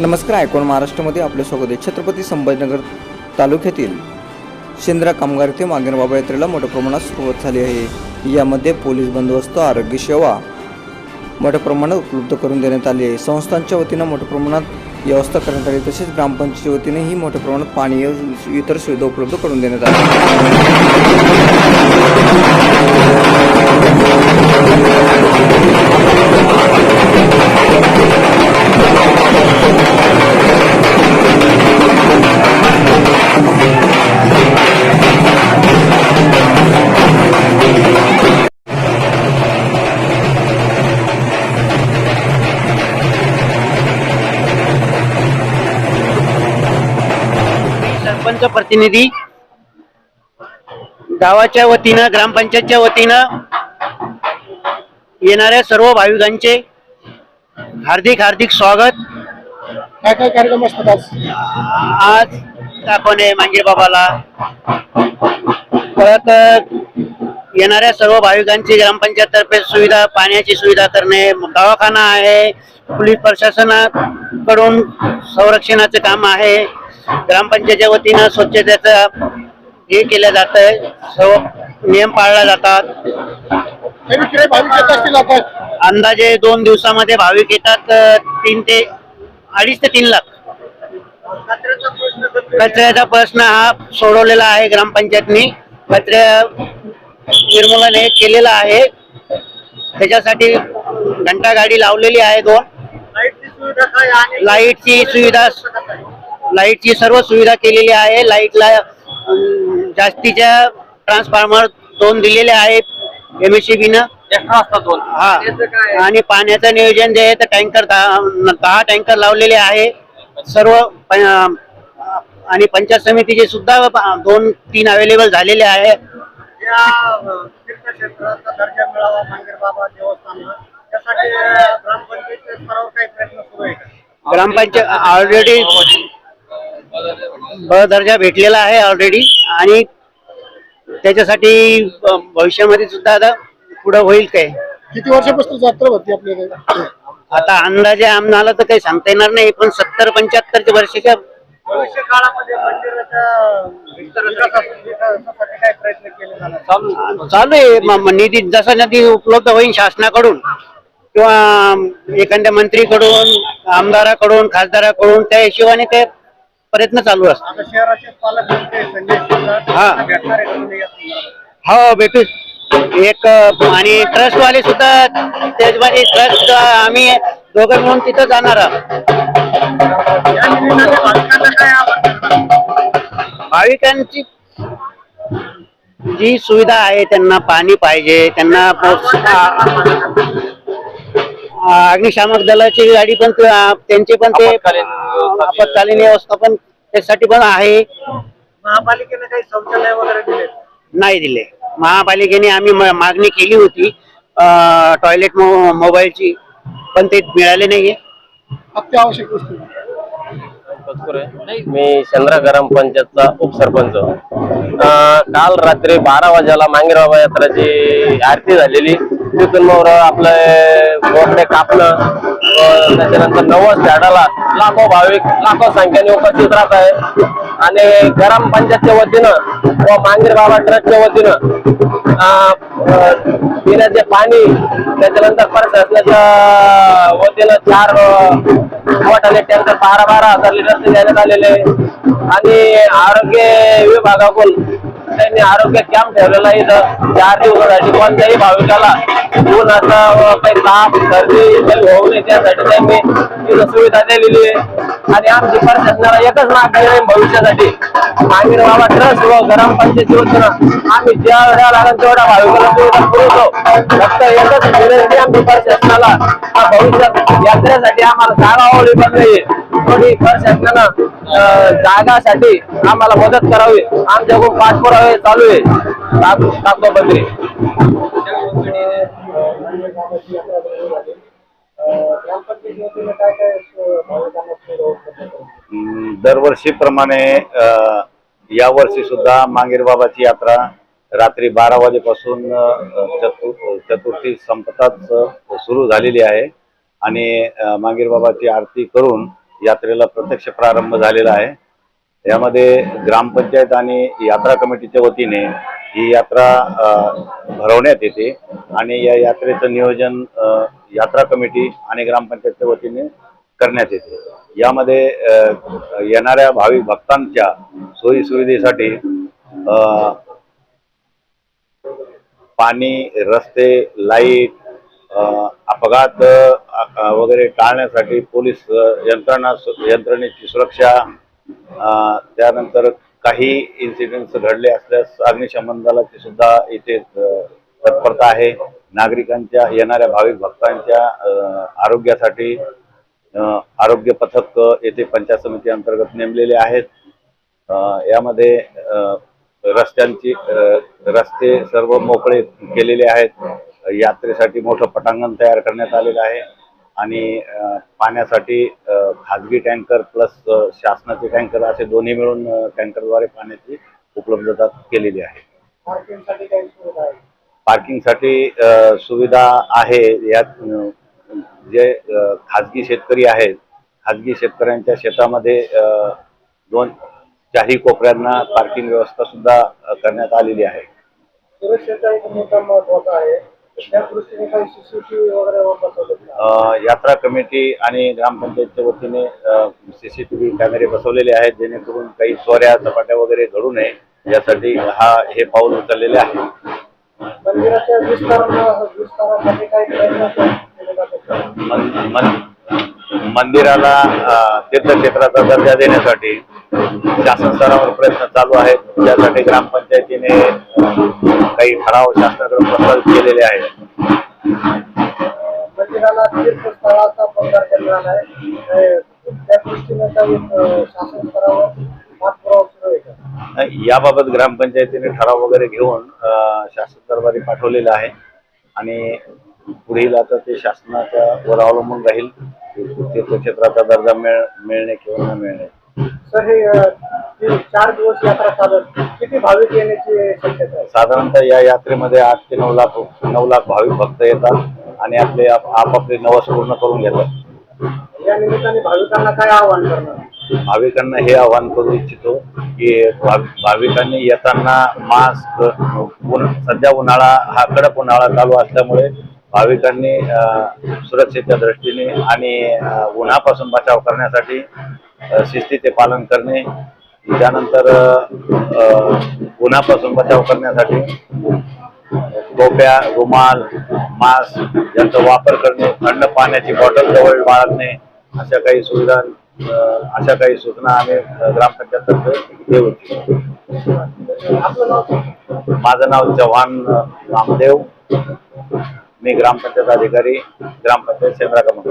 नमस्कार ऐकून महाराष्ट्रामध्ये आपले स्वागत आहे. छत्रपती संभाजीनगर तालुक्यातील शेंद्रा कामगार येथे मागील बाबा यात्रेला मोठ्या प्रमाणात सुरुवात झाली आहे. यामध्ये पोलीस बंदोबस्त आरोग्य सेवा मोठ्या प्रमाणात उपलब्ध करून देण्यात आली आहे. संस्थांच्या वतीनं मोठ्या प्रमाणात व्यवस्था करण्यात आली तसेच ग्रामपंचायतीच्या वतीने ही मोठ्या प्रमाणात पाणी इतर सुविधा उपलब्ध करून देण्यात आली प्रतिनिधी गावाच्या वतीनं ग्रामपंचायतच्या वतीनं येणाऱ्या सर्व भाविकांचे हार्दिक हार्दिक स्वागत. काय काय कार्यक्रम असतात आज? आज दाखवणे मांगीर बाबाला. परत येणाऱ्या सर्व भाविकांची ग्रामपंचायत तर्फे सुविधा पाण्याची सुविधा करणे दवाखाना आहे पोलीस प्रशासनाकडून संरक्षणाचे काम आहे. ग्रामपंचायतच्या वतीनं स्वच्छतेचं हे केलं जात आहे सर्व नियम पाळले जातात. अंदाजे दोन दिवसामध्ये भाविक येतात तीन ते अडीच ते तीन लाख. कचऱ्याचा प्रश्न हा सोडवलेला आहे ग्रामपंचायतनी. कचऱ्या निर्मूलन हे केलेलं आहे. त्याच्यासाठी घंटा गाडी लावलेली आहे दोन. लाईटची सुविधा लाईटची सर्व सुविधा केलेली आहे. लाईटला जास्तीच्या ट्रान्सफॉर्मर दोन दिलेले आहेत एम एस सी दोन. हा. आणि पाण्याचं नियोजन जे आहे ते टँकर दहा दहा टँकर लावलेले आहे. सर्व प- आणि पंचायत समितीचे सुद्धा दोन तीन अवेलेबल झालेले आहे. ग्रामपंचायत आहे ऑलरेडी दर्जा भेटलेला आहे ऑलरेडी आणि त्याच्यासाठी ब- भविष्यामध्ये सुद्धा आता पुढं होईल काय? किती वर्षापासून जत्रा होती आपल्याकडे? आता अंदाजे आम्हाला तर काही सांगता येणार नाही पण सत्तर पंच्याहत्तर वर्षाच्या भविष्य काळामध्ये मंदिराच्या विकासा- विकासासाठी काय प्रयत्न केले जाणार? चालू आहे. निधी जसा निधी उपलब्ध होईल शासनाकडून किंवा एखाद्या मंत्रीकडून आमदाराकडून खासदाराकडून त्या हिशोबाने ते प्रयत्न चालू असतात आता शहराचे पालकमंत्री संजय शिरसाट हा. भेटणार आहे का तुम्ही या संदर्भात? हो भेटू एक आणि ट्रस्ट वाले सुद्धा त्याचमध्ये ट्रस्ट आम्ही दोघं मिळून तिथं जाणार आहोत या निमित्ताने भाविकांना काय आवाहन करणार? भाविकांची जी सुविधा आहे त्यांना पाणी पाहिजे त्यांना आ- अग्निशामक दलाची गाडी पण त्यांचे पण ते आपत्कालीन व्यवस्थापन त्यासाठी पण आहे. महापालिकेने काही शौचालय वगैरे दिले? नाही दिले. महापालिकेने आम्ही मागणी केली होती. टॉयलेट मोबाईलची पण ते मिळाले नाहीये. अत्यावश्यक वस्तू. मी चंद्र ग्रामपंचायतचा उपसरपंच. अं, काल रात्री बारा वाजेला मांगीरबाबा यात्राची आरती झालेली. तिथून मग आपलं बोकडे कापलं. त्याच्यानंतर नवस झाडाला लाखो भाविक लाखो संख्येने उपस्थित राहत आहे. आणि ग्रामपंचायतच्या वतीनं व मांगीर बाबा ट्रस्टच्या वतीनं अं, पिण्याचे पाणी त्याच्यानंतर प्रशासनाच्या वतीनं चार अं, मोठाले टँकर बारा बारा हजार लिटर देण्यात आलेले. आणि आरोग्य विभागाकडून त्यांनी आरोग्य कॅम्प ठेवलेला आहे. इथं चार दिवसासाठी कोणत्याही भाविकाला ऊन असं काही ताप सर्दी होऊ नये त्यासाठी त्यांनी तिथं सुविधा दिलेली आहे. आणि आमची प्रशासनाला एकच मागणी आहे भविष्यासाठी. आम्ही बाबा ट्रस्ट व ग्रामपंचायत वतीनं आम्ही जेवढ्या लागेल तेवढ्या भाविकाला सुविधा पुरवतो फक्त एकच विनंती आमची प्रशासनाला हा भविष्यात यात्रेसाठी आम्हाला जागा आवडली पण नाही. थोडी प्रशासनानं जागासाठी आम्हाला मदत करावी. आमच्याकडून पाठपुरावे चालू आहे. काग- दरवर्षीप्रमाणे यावर्षी सुद्धा मांगीरबाबाची यात्रा रात्री बारा वाजेपासून चतु चतुर्थी संपताच सुरू झालेली आहे. आणि मांगीरबाबाची आरती करून यात्रेला प्रत्यक्ष प्रारंभ झालेला आहे. यामध्ये ग्रामपंचायत आणि यात्रा कमिटीच्या वतीने ही यात्रा भरवण्यात येते आणि या यात्रेचं नियोजन यात्रा कमिटी आणि ग्रामपंचायतच्या वतीने करण्यात येते. यामध्ये येणाऱ्या भाविक भक्तांच्या सोयीसुविधेसाठी पाणी रस्ते लाइट अपघात वगैरे टाळण्यासाठी पोलीस यंत्रणा यंत्रणेची सुरक्षा त्यानंतर काही इन्सिडेंट्स घडले असल्यास अग्निशमन दलाची सुद्धा इथे तत्परता आहे. नागरिकांच्या येणाऱ्या भाविक भक्तांच्या अ, आरोग्यासाठी आरोग्य पथक येथे पंचायत समिती अंतर्गत नेमलेले आहेत. अ, यामध्ये अ, रस्त्यांची रस्ते सर्व मोकळे केलेले आहेत. यात्रेसाठी मोठं पटांगण तयार करण्यात आलेलं आहे. आणि पाण्यासाठी खाजगी टँकर प्लस शासनाचे टँकर असे दोन्ही मिळून टँकरद्वारे पाण्याची उपलब्धता केलेली आहे. पार्किंगसाठी सुविधा आहे? यात जे खाजगी शेतकरी आहेत खाजगी शेतकऱ्यांच्या शेतामध्ये दोन चारही कोपऱ्यांना पार्किंग व्यवस्था सुद्धा करण्यात आलेली आहे. यात्रा कमिटी आणि ग्रामपंचायतच्या वतीने सीसीटीव्ही कॅमेरे बसवलेले आहेत जेणेकरून काही चोऱ्या चपाट्या वगैरे घडू नये यासाठी हा हे पाऊल उचललेले आहे. मंदिराला तीर्थक्षेत्राचा दर्जा देण्यासाठी शासन स्तरावर प्रयत्न चालू आहेत. त्यासाठी ग्रामपंचायतीने काही ठराव शासनाकडे प्रस्तावित केलेले आहेत. याबाबत ग्रामपंचायतीने ठराव वगैरे घेऊन शासन दरबारी पाठवलेलं आहे. आणि पुढील आता ते शासनाच्या वर अवलंबून राहील. तीर्थक्षेत्राचा दर्जा मिळ मिळणे किंवा न मिळणे. सर हे चार दिवस यात्रा चालत किती भाविक येण्याची शक्यता आहे? साधारणतः या यात्रेमध्ये आठ ते नऊ लाख नऊ लाख भाविक भक्त येतात आणि आपले आप- आपापले नवस पूर्ण करून घेतात. या निमित्ताने भाविकांना काय आवाहन करणार? भाविकांना हे आवाहन करू इच्छितो की भाव- भाविकांनी येताना मास्क सध्या उन्हाळा हा कडक उन्हाळा चालू असल्यामुळे भाविकांनी सुरक्षेच्या दृष्टीने आणि उन्हापासून बचाव करण्यासाठी शिस्तीचे पालन करणे त्यानंतर उन्हापासून बचाव करण्यासाठी टोप्या रुमाल मास्क यांचा वापर करणे थंड पाण्याची बॉटल जवळ बाळगणे अशा काही सुविधा अशा काही सूचना आम्ही अ, ग्रामपंचायततर्फे देऊ माझं नाव चव्हाण अ, नामदेव मी ग्रामपंचायत अधिकारी ग्रामपंचायत सेंद्रा क्रमांक